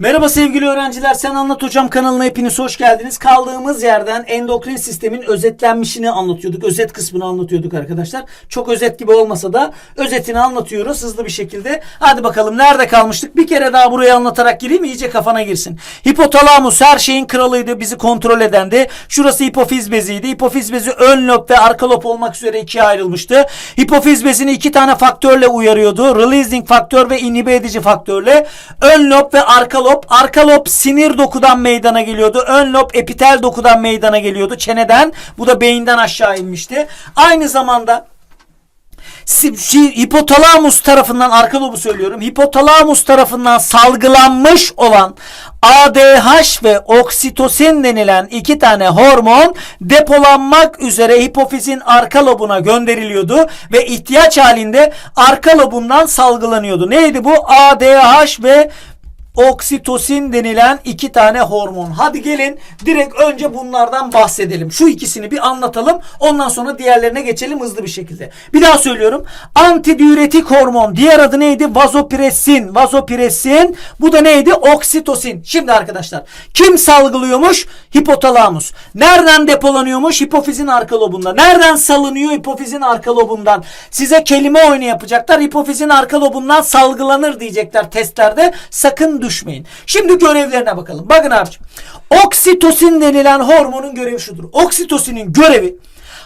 Merhaba sevgili öğrenciler. Sen Anlat Hocam kanalına hepiniz hoş geldiniz. Kaldığımız yerden endokrin sistemin özetlenmişini anlatıyorduk. Özet kısmını anlatıyorduk arkadaşlar. Çok özet gibi olmasa da özetini anlatıyoruz hızlı bir şekilde. Hadi bakalım nerede kalmıştık? Bir kere daha burayı anlatarak gireyim iyice kafana girsin. Hipotalamus her şeyin kralıydı. Bizi kontrol edendi. Şurası hipofiz beziydi. Hipofiz bezi ön lob ve arka lob olmak üzere ikiye ayrılmıştı. Hipofiz bezini iki tane faktörle uyarıyordu. Releasing faktör ve inhibe edici faktörle. Ön lob ve arka lob. Arka lob sinir dokudan meydana geliyordu. Ön lob epitel dokudan meydana geliyordu. Çeneden. Bu da beyinden aşağı inmişti. Aynı zamanda hipotalamus tarafından arka lobu söylüyorum. Hipotalamus tarafından salgılanmış olan ADH ve oksitosin denilen iki tane hormon depolanmak üzere hipofizin arka lobuna gönderiliyordu ve ihtiyaç halinde arka lobundan salgılanıyordu. Neydi bu? ADH ve oksitosin denilen iki tane hormon. Hadi gelin direkt önce bunlardan bahsedelim. Şu ikisini bir anlatalım. Ondan sonra diğerlerine geçelim hızlı bir şekilde. Bir daha söylüyorum. Antidiüretik hormon. Diğer adı neydi? Vazopresin. Vazopresin. Bu da neydi? Oksitosin. Şimdi arkadaşlar kim salgılıyormuş? Hipotalamus. Nereden depolanıyormuş? Hipofizin arka lobunda. Nereden salınıyor? Hipofizin arka lobundan. Size kelime oyunu yapacaklar. Hipofizin arka lobundan salgılanır diyecekler testlerde. Sakın düşmeyin. Şimdi görevlerine bakalım. Bakın abicim. Oksitosin denilen hormonun görevi şudur. Oksitosinin görevi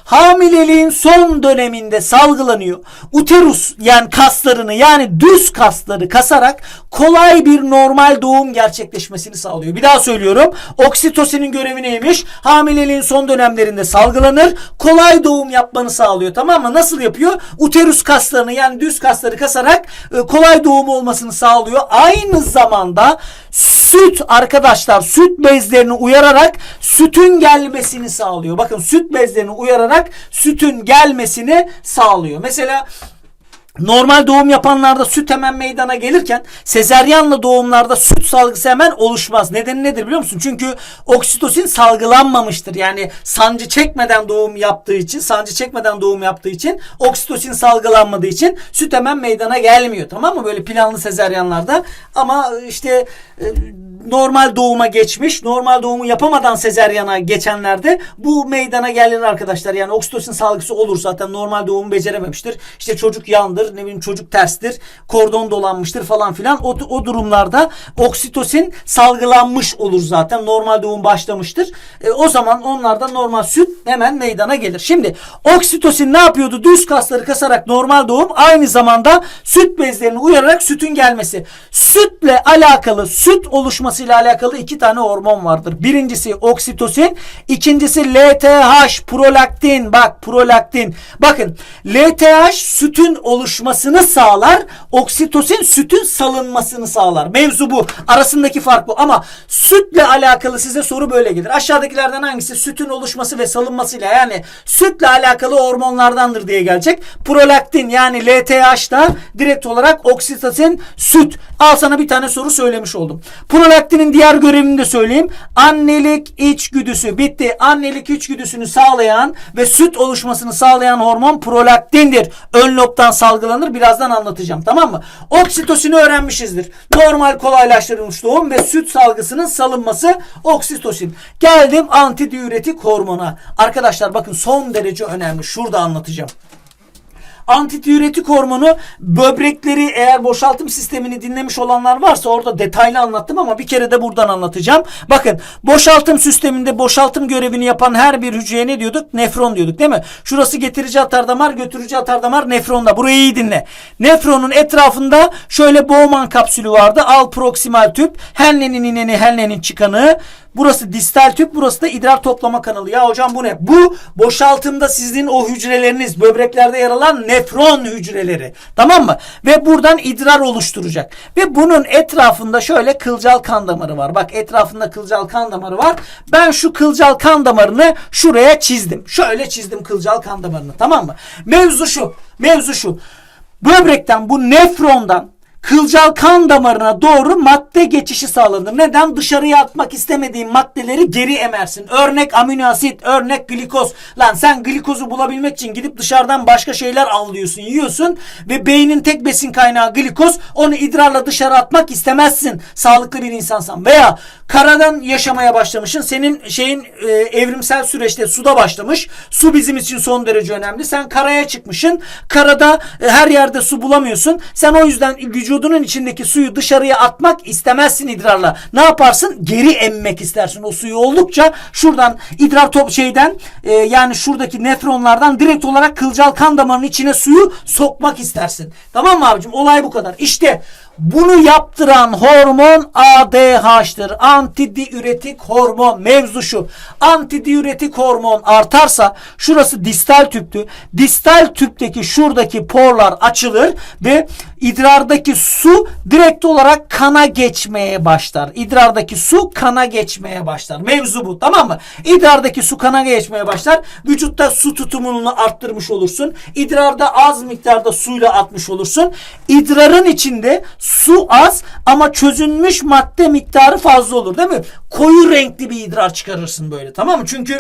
hamileliğin son döneminde salgılanıyor. Uterus yani kaslarını yani düz kasları kasarak kolay bir normal doğum gerçekleşmesini sağlıyor. Bir daha söylüyorum. Oksitosinin görevi neymiş? Hamileliğin son dönemlerinde salgılanır. Kolay doğum yapmanı sağlıyor. Tamam mı? Nasıl yapıyor? Uterus kaslarını yani düz kasları kasarak e, kolay doğum olmasını sağlıyor. Aynı zamanda süt arkadaşlar süt bezlerini uyararak sütün gelmesini sağlıyor. Bakın süt bezlerini uyararak sütün gelmesini sağlıyor. Mesela Normal doğum yapanlarda süt hemen meydana gelirken sezeryanla doğumlarda süt salgısı hemen oluşmaz. Nedeni nedir biliyor musun? Çünkü oksitosin salgılanmamıştır. Yani sancı çekmeden doğum yaptığı için, sancı çekmeden doğum yaptığı için oksitosin salgılanmadığı için süt hemen meydana gelmiyor. Tamam mı? Böyle planlı sezeryanlarda ama işte e, normal doğuma geçmiş, normal doğumu yapamadan sezeryana geçenlerde bu meydana gelir arkadaşlar. Yani oksitosin salgısı olur zaten normal doğumu becerememiştir. İşte çocuk yandır, ne bileyim çocuk terstir, kordon dolanmıştır falan filan. O, o durumlarda oksitosin salgılanmış olur zaten. Normal doğum başlamıştır. E, o zaman onlarda normal süt hemen meydana gelir. Şimdi oksitosin ne yapıyordu? Düz kasları kasarak normal doğum aynı zamanda süt bezlerini uyararak sütün gelmesi. Sütle alakalı, süt oluşmasıyla alakalı iki tane hormon vardır. Birincisi oksitosin, ikincisi LTH, prolaktin. Bak prolaktin. Bakın LTH sütün oluşmasını sağlar. Oksitosin sütün salınmasını sağlar. Mevzu bu. Arasındaki fark bu. Ama sütle alakalı size soru böyle gelir. Aşağıdakilerden hangisi sütün oluşması ve salınmasıyla yani sütle alakalı hormonlardandır diye gelecek. Prolaktin yani LTH da direkt olarak oksitosin süt. Al sana bir tane soru söylemiş oldum. Prolaktinin diğer görevini de söyleyeyim. Annelik içgüdüsü bitti. Annelik içgüdüsünü sağlayan ve süt oluşmasını sağlayan hormon prolaktindir. Ön lobdan salgılanır. Birazdan anlatacağım. Tamam mı? Oksitosini öğrenmişizdir. Normal kolaylaştırılmış doğum ve süt salgısının salınması oksitosin. Geldim antidiüretik hormona. Arkadaşlar bakın son derece önemli. Şurada anlatacağım. Antidiüretik hormonu böbrekleri eğer boşaltım sistemini dinlemiş olanlar varsa orada detaylı anlattım ama bir kere de buradan anlatacağım. Bakın boşaltım sisteminde boşaltım görevini yapan her bir hücreye ne diyorduk? Nefron diyorduk değil mi? Şurası getirici atardamar, götürücü atardamar nefronda. Burayı iyi dinle. Nefronun etrafında şöyle Bowman kapsülü vardı. Al proksimal tüp, Henle'nin ineni, Henle'nin çıkanı. Burası distal tüp, burası da idrar toplama kanalı. Ya hocam bu ne? Bu boşaltımda sizin o hücreleriniz, böbreklerde yer alan nefron hücreleri. Tamam mı? Ve buradan idrar oluşturacak. Ve bunun etrafında şöyle kılcal kan damarı var. Bak etrafında kılcal kan damarı var. Ben şu kılcal kan damarını şuraya çizdim. Şöyle çizdim kılcal kan damarını. Tamam mı? Mevzu şu. Mevzu şu. Böbrekten bu nefrondan kılcal kan damarına doğru madde geçişi sağlanır. Neden? Dışarıya atmak istemediğin maddeleri geri emersin. Örnek amino asit, örnek glikoz. Lan sen glikozu bulabilmek için gidip dışarıdan başka şeyler avlıyorsun, yiyorsun ve beynin tek besin kaynağı glikoz. Onu idrarla dışarı atmak istemezsin. Sağlıklı bir insansan. Veya karadan yaşamaya başlamışsın. Senin şeyin e, evrimsel süreçte suda başlamış. Su bizim için son derece önemli. Sen karaya çıkmışsın. Karada e, her yerde su bulamıyorsun. Sen o yüzden vücudunun içindeki suyu dışarıya atmak istemezsin idrarla. Ne yaparsın? Geri emmek istersin. O suyu oldukça şuradan idrar top şeyden e, yani şuradaki nefronlardan direkt olarak kılcal kan damarının içine suyu sokmak istersin. Tamam mı abicim? Olay bu kadar. İşte bunu yaptıran hormon ADH'tır. Antidiüretik hormon. Mevzu şu. Antidiüretik hormon artarsa şurası distal tüptü. Distal tüpteki şuradaki porlar açılır ve idrardaki su direkt olarak kana geçmeye başlar. İdrardaki su kana geçmeye başlar. Mevzu bu tamam mı? İdrardaki su kana geçmeye başlar. Vücutta su tutumunu arttırmış olursun. İdrarda az miktarda suyla atmış olursun. İdrarın içinde su az ama çözünmüş madde miktarı fazla olur değil mi? Koyu renkli bir idrar çıkarırsın böyle tamam mı? Çünkü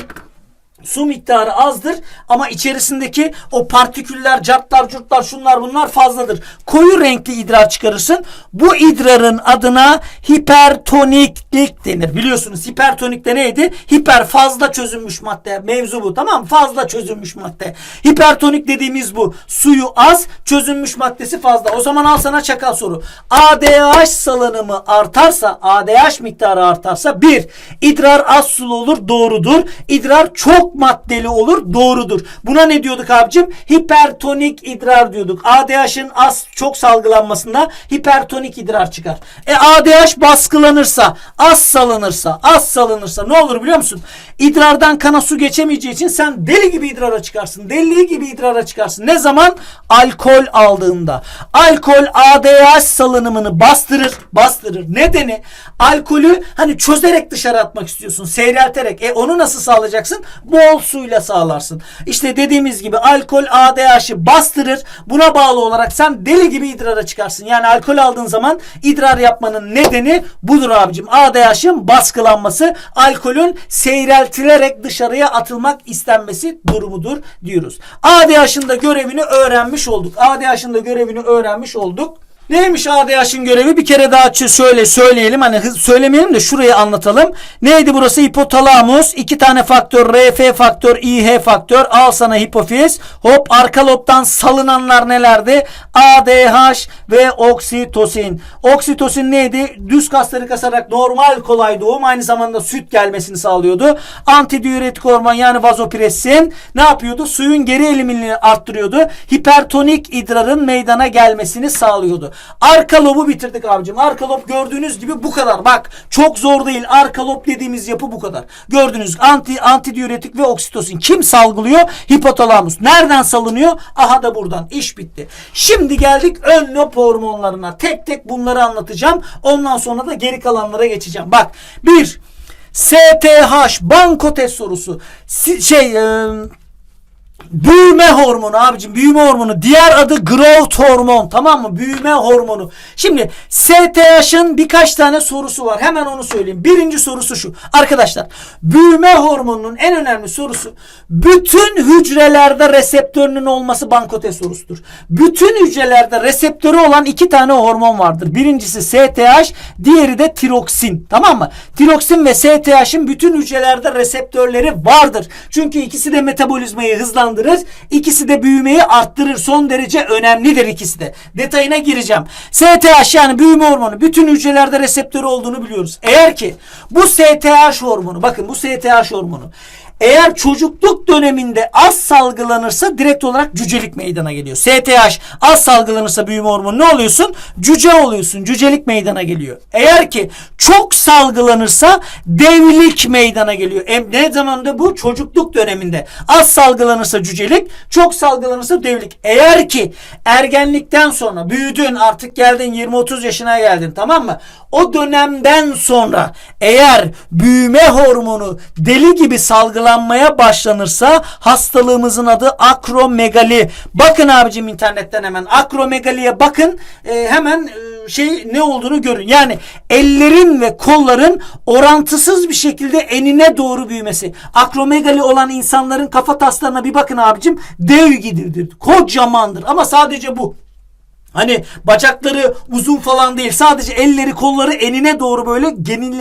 su miktarı azdır ama içerisindeki o partiküller, cartlar, curtlar, şunlar bunlar fazladır. Koyu renkli idrar çıkarırsın. Bu idrarın adına hipertoniklik denir. Biliyorsunuz hipertonik de neydi? Hiper fazla çözünmüş madde. Mevzu bu tamam? Fazla çözünmüş madde. Hipertonik dediğimiz bu. Suyu az, çözünmüş maddesi fazla. O zaman al sana çakal soru. ADH salınımı artarsa, ADH miktarı artarsa bir, idrar az sulu olur doğrudur. İdrar çok maddeli olur doğrudur. Buna ne diyorduk abicim? Hipertonik idrar diyorduk. ADH'ın az çok salgılanmasında hipertonik idrar çıkar. E ADH baskılanırsa, az salınırsa, az salınırsa ne olur biliyor musun? İdrardan kana su geçemeyeceği için sen deli gibi idrara çıkarsın. Deli gibi idrara çıkarsın. Ne zaman? Alkol aldığında. Alkol ADH salınımını bastırır. Bastırır. Nedeni alkolü hani çözerek dışarı atmak istiyorsun. Seyrelterek. E onu nasıl sağlayacaksın? Bol suyla sağlarsın. İşte dediğimiz gibi alkol ADH'ı bastırır. Buna bağlı olarak sen deli gibi idrara çıkarsın. Yani alkol aldığın zaman idrar yapmanın nedeni budur abicim. ADH'ın baskılanması, alkolün seyreltilerek dışarıya atılmak istenmesi durumudur diyoruz. ADH'ın da görevini öğrenmiş olduk. ADH'ın da görevini öğrenmiş olduk. Neymiş ADH'ın görevi? Bir kere daha şöyle söyleyelim. Hani söylemeyelim de şurayı anlatalım. Neydi burası? Hipotalamus. iki tane faktör. RF faktör, IH faktör. Al sana hipofiz. Hop arka lobdan salınanlar nelerdi? ADH ve oksitosin. Oksitosin neydi? Düz kasları kasarak normal kolay doğum aynı zamanda süt gelmesini sağlıyordu. Antidiüretik hormon yani vazopresin ne yapıyordu? Suyun geri elimini arttırıyordu. Hipertonik idrarın meydana gelmesini sağlıyordu. Arka lobu bitirdik abicim. Arka lob gördüğünüz gibi bu kadar. Bak çok zor değil. Arka lob dediğimiz yapı bu kadar. Gördünüz anti antidiüretik ve oksitosin kim salgılıyor? Hipotalamus. Nereden salınıyor? Aha da buradan. İş bitti. Şimdi geldik ön lob hormonlarına. Tek tek bunları anlatacağım. Ondan sonra da geri kalanlara geçeceğim. Bak bir STH banko test sorusu. Si- şey e, Büyüme hormonu abicim büyüme hormonu. Diğer adı growth hormon tamam mı? Büyüme hormonu. Şimdi STH'ın birkaç tane sorusu var. Hemen onu söyleyeyim. Birinci sorusu şu. Arkadaşlar büyüme hormonunun en önemli sorusu bütün hücrelerde reseptörünün olması bankote sorusudur. Bütün hücrelerde reseptörü olan iki tane hormon vardır. Birincisi STH diğeri de tiroksin. Tamam mı? Tiroksin ve STH'ın bütün hücrelerde reseptörleri vardır. Çünkü ikisi de metabolizmayı hızlandırır ikisi de büyümeyi arttırır. Son derece önemlidir ikisi de. Detayına gireceğim. STH yani büyüme hormonu bütün hücrelerde reseptörü olduğunu biliyoruz. Eğer ki bu STH hormonu bakın bu STH hormonu eğer çocukluk döneminde az salgılanırsa direkt olarak cücelik meydana geliyor. STH az salgılanırsa büyüme hormonu ne oluyorsun? Cüce oluyorsun. Cücelik meydana geliyor. Eğer ki çok salgılanırsa devlik meydana geliyor. E, ne zamanda bu? Çocukluk döneminde. Az salgılanırsa cücelik, çok salgılanırsa devlik. Eğer ki ergenlikten sonra büyüdün artık geldin 20-30 yaşına geldin tamam mı? O dönemden sonra eğer büyüme hormonu deli gibi salgılanmaya başlanırsa hastalığımızın adı akromegali. Bakın abicim internetten hemen akromegaliye bakın e, hemen e, şey ne olduğunu görün. Yani ellerin ve kolların orantısız bir şekilde enine doğru büyümesi. Akromegali olan insanların kafa taslarına bir bakın abicim dev gibidir. Kocamandır ama sadece bu. Hani bacakları uzun falan değil. Sadece elleri kolları enine doğru böyle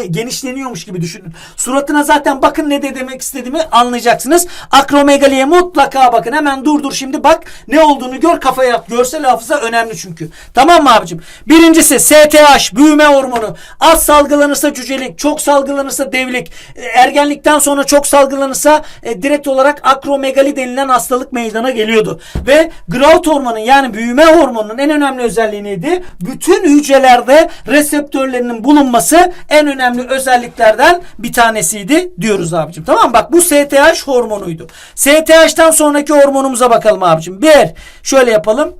genişleniyormuş gibi düşünün. Suratına zaten bakın ne de demek istediğimi anlayacaksınız. Akromegaliye mutlaka bakın. Hemen durdur şimdi bak ne olduğunu gör kafaya at. Görsel hafıza önemli çünkü. Tamam mı abicim? Birincisi STH büyüme hormonu. Az salgılanırsa cücelik, çok salgılanırsa devlik. E, Ergenlikten sonra çok salgılanırsa e, direkt olarak akromegali denilen hastalık meydana geliyordu. Ve growth hormonu yani büyüme hormonunun en önemli özelliği neydi? Bütün hücrelerde reseptörlerinin bulunması en önemli özelliklerden bir tanesiydi diyoruz abicim. Tamam mı? Bak bu STH hormonuydu. STH'tan sonraki hormonumuza bakalım abicim. Bir şöyle yapalım.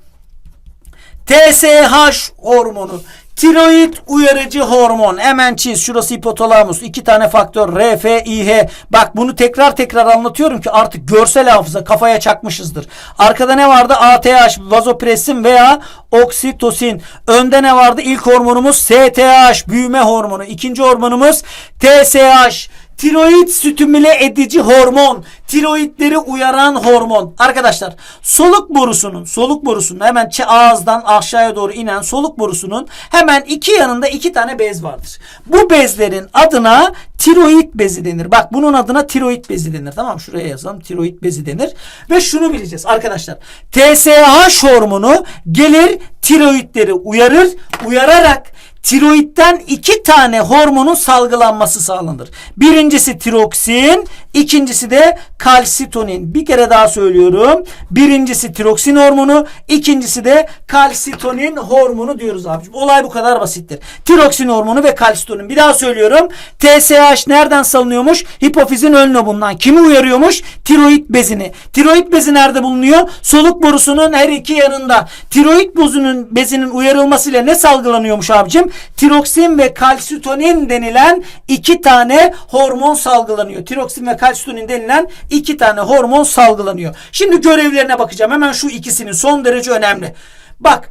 TSH hormonu. Tiroid uyarıcı hormon. Hemen çiz. Şurası hipotalamus. İki tane faktör. R, F, I, H. Bak bunu tekrar tekrar anlatıyorum ki artık görsel hafıza kafaya çakmışızdır. Arkada ne vardı? ATH, vazopresin veya oksitosin. Önde ne vardı? İlk hormonumuz STH, büyüme hormonu. İkinci hormonumuz TSH. Tiroid stimüle edici hormon. Tiroidleri uyaran hormon. Arkadaşlar soluk borusunun soluk borusunun hemen ağızdan aşağıya doğru inen soluk borusunun hemen iki yanında iki tane bez vardır. Bu bezlerin adına tiroid bezi denir. Bak bunun adına tiroid bezi denir. Tamam şuraya yazalım. Tiroid bezi denir. Ve şunu bileceğiz arkadaşlar. TSH hormonu gelir tiroidleri uyarır. Uyararak tiroidden iki tane hormonun salgılanması sağlanır. Birincisi tiroksin, ikincisi de kalsitonin. Bir kere daha söylüyorum. Birincisi tiroksin hormonu, ikincisi de kalsitonin hormonu diyoruz abicim. Olay bu kadar basittir. Tiroksin hormonu ve kalsitonin. Bir daha söylüyorum. TSH nereden salınıyormuş? Hipofizin ön lobundan. Kimi uyarıyormuş? Tiroid bezini. Tiroid bezi nerede bulunuyor? Soluk borusunun her iki yanında. Tiroid bozunun bezinin uyarılmasıyla ne salgılanıyormuş abicim? Tiroksin ve kalsitonin denilen iki tane hormon salgılanıyor. Tiroksin ve kalsitonin denilen iki tane hormon salgılanıyor. Şimdi görevlerine bakacağım. Hemen şu ikisinin son derece önemli. Bak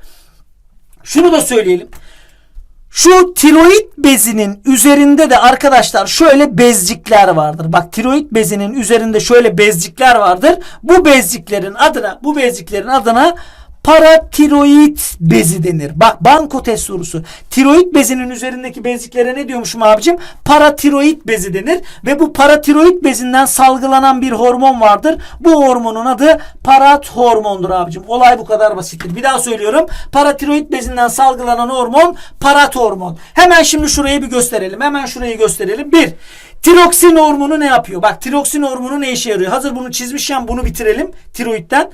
şunu da söyleyelim. Şu tiroid bezinin üzerinde de arkadaşlar şöyle bezcikler vardır. Bak tiroid bezinin üzerinde şöyle bezcikler vardır. Bu bezciklerin adına bu bezciklerin adına paratiroid bezi denir. Bak banko test sorusu. Tiroid bezinin üzerindeki beziklere ne diyormuşum abicim? Paratiroid bezi denir ve bu paratiroid bezinden salgılanan bir hormon vardır. Bu hormonun adı parat hormondur abicim. Olay bu kadar basittir. Bir daha söylüyorum. Paratiroid bezinden salgılanan hormon parat hormon. Hemen şimdi şurayı bir gösterelim. Hemen şurayı gösterelim. Bir, Tiroksin hormonu ne yapıyor? Bak tiroksin hormonu ne işe yarıyor? Hazır bunu çizmişken bunu bitirelim tiroidden.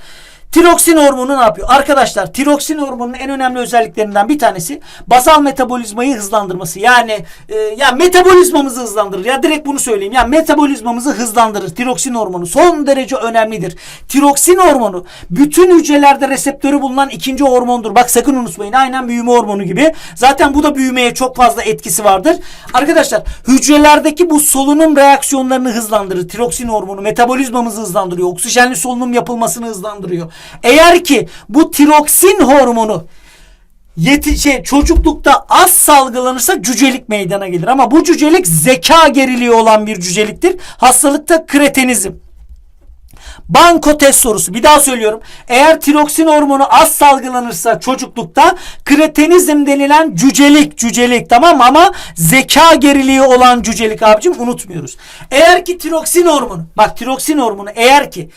Tiroksin hormonu ne yapıyor? Arkadaşlar tiroksin hormonunun en önemli özelliklerinden bir tanesi basal metabolizmayı hızlandırması. Yani e, ya metabolizmamızı hızlandırır. Ya direkt bunu söyleyeyim. Ya metabolizmamızı hızlandırır. Tiroksin hormonu son derece önemlidir. Tiroksin hormonu bütün hücrelerde reseptörü bulunan ikinci hormondur. Bak sakın unutmayın. Aynen büyüme hormonu gibi. Zaten bu da büyümeye çok fazla etkisi vardır. Arkadaşlar hücrelerdeki bu solunum reaksiyonlarını hızlandırır. Tiroksin hormonu metabolizmamızı hızlandırıyor. Oksijenli solunum yapılmasını hızlandırıyor. Eğer ki bu tiroksin hormonu yeti şey, çocuklukta az salgılanırsa cücelik meydana gelir. Ama bu cücelik zeka geriliği olan bir cüceliktir. Hastalıkta kretenizm. Banko test sorusu. Bir daha söylüyorum. Eğer tiroksin hormonu az salgılanırsa çocuklukta kretenizm denilen cücelik, cücelik tamam? Ama zeka geriliği olan cücelik abicim unutmuyoruz. Eğer ki tiroksin hormonu, bak tiroksin hormonu eğer ki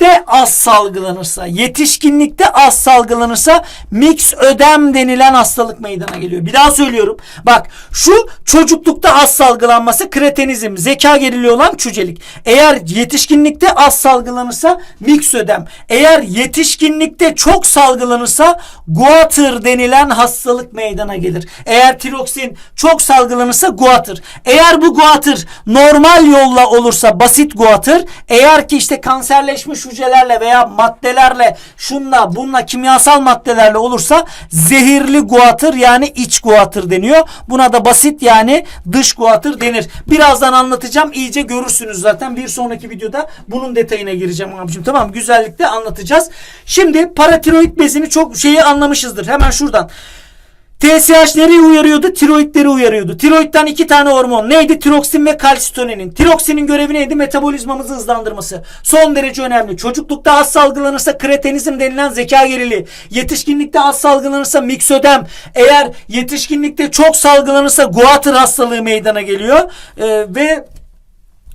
yetişkinlikte az salgılanırsa, yetişkinlikte az salgılanırsa mix ödem denilen hastalık meydana geliyor. Bir daha söylüyorum. Bak şu çocuklukta az salgılanması kretenizm, zeka geriliği olan cücelik. Eğer yetişkinlikte az salgılanırsa mix ödem. Eğer yetişkinlikte çok salgılanırsa guatr denilen hastalık meydana gelir. Eğer tiroksin çok salgılanırsa guatr. Eğer bu guatr normal yolla olursa basit guatr. Eğer ki işte kanserleşmiş hücrelerle veya maddelerle şunla bununla kimyasal maddelerle olursa zehirli guatr yani iç guatr deniyor. Buna da basit yani dış guatr denir. Birazdan anlatacağım. iyice görürsünüz zaten. Bir sonraki videoda bunun detayına gireceğim abicim. Tamam güzellikle anlatacağız. Şimdi paratiroid bezini çok şeyi anlamışızdır. Hemen şuradan. TSH nereyi uyarıyordu? Tiroidleri uyarıyordu. Tiroidden iki tane hormon. Neydi? Tiroksin ve kalsitonin. Tiroksinin görevi neydi? Metabolizmamızı hızlandırması. Son derece önemli. Çocuklukta az salgılanırsa kretenizm denilen zeka geriliği. Yetişkinlikte az salgılanırsa miksödem. Eğer yetişkinlikte çok salgılanırsa guatr hastalığı meydana geliyor. Ee, ve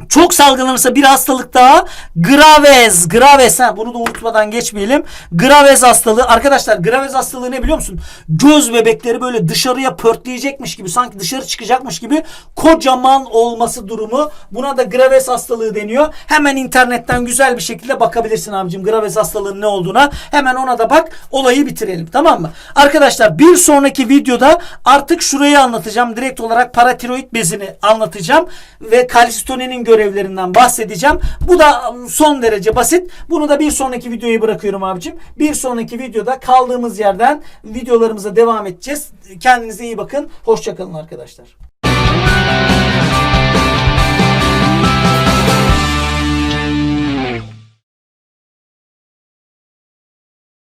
çok salgılanırsa bir hastalık daha Graves. Graves ha bunu da unutmadan geçmeyelim. Graves hastalığı. Arkadaşlar Graves hastalığı ne biliyor musun? Göz bebekleri böyle dışarıya pörtleyecekmiş gibi sanki dışarı çıkacakmış gibi kocaman olması durumu. Buna da Graves hastalığı deniyor. Hemen internetten güzel bir şekilde bakabilirsin abicim Graves hastalığının ne olduğuna. Hemen ona da bak. Olayı bitirelim. Tamam mı? Arkadaşlar bir sonraki videoda artık şurayı anlatacağım. Direkt olarak paratiroid bezini anlatacağım ve kalsitoninin görevlerinden bahsedeceğim. Bu da son derece basit. Bunu da bir sonraki videoya bırakıyorum abicim. Bir sonraki videoda kaldığımız yerden videolarımıza devam edeceğiz. Kendinize iyi bakın. Hoşçakalın arkadaşlar.